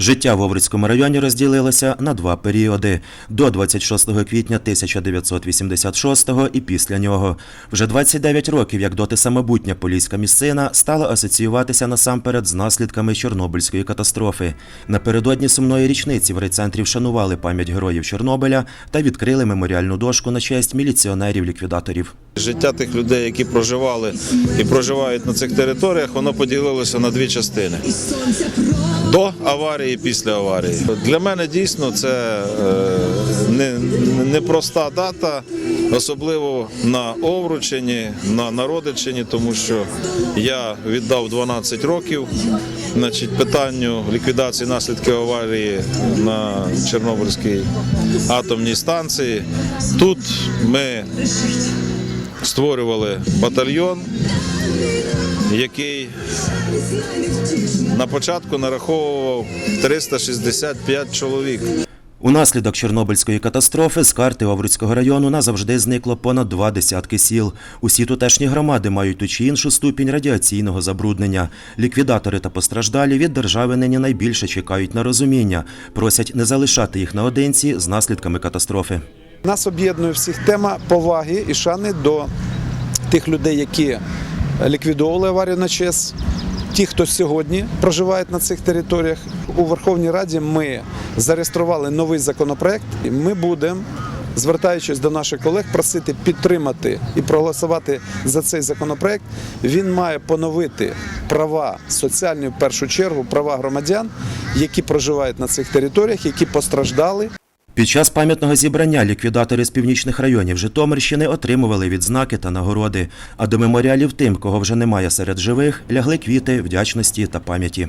Життя в Овруцькому районі розділилося на два періоди – до 26 квітня 1986 і після нього. Вже 29 років, як доти самобутня поліська місцина стала асоціюватися насамперед з наслідками Чорнобильської катастрофи. Напередодні сумної річниці в райцентрі вшанували пам'ять героїв Чорнобиля та відкрили меморіальну дошку на честь міліціонерів-ліквідаторів. Життя тих людей, які проживали і проживають на цих територіях, воно поділилося на дві частини. До аварії, після аварії. Для мене дійсно це е, не- непроста дата, особливо на Овручині, на Народичині, тому що я віддав 12 років значить, питанню ліквідації наслідків аварії на Чорнобильській атомній станції. Тут ми створювали батальйон, який на початку нараховував 365 чоловік. Унаслідок Чорнобильської катастрофи з карти Овруцького району назавжди зникло понад два десятки сіл. Усі тутешні громади мають ту чи іншу ступінь радіаційного забруднення. Ліквідатори та постраждалі від держави нині найбільше чекають на розуміння, просять не залишати їх наодинці з наслідками катастрофи. Нас об'єднує всіх тема поваги і шани до тих людей, які ліквідовували аварію на ЧЕС, ті, хто сьогодні проживають на цих територіях. У Верховній Раді ми зареєстрували новий законопроект. і Ми будемо. Звертаючись до наших колег, просити підтримати і проголосувати за цей законопроект. Він має поновити права соціальні в першу чергу, права громадян, які проживають на цих територіях, які постраждали Під час пам'ятного зібрання ліквідатори з північних районів Житомирщини отримували відзнаки та нагороди. А до меморіалів тим, кого вже немає серед живих, лягли квіти вдячності та пам'яті.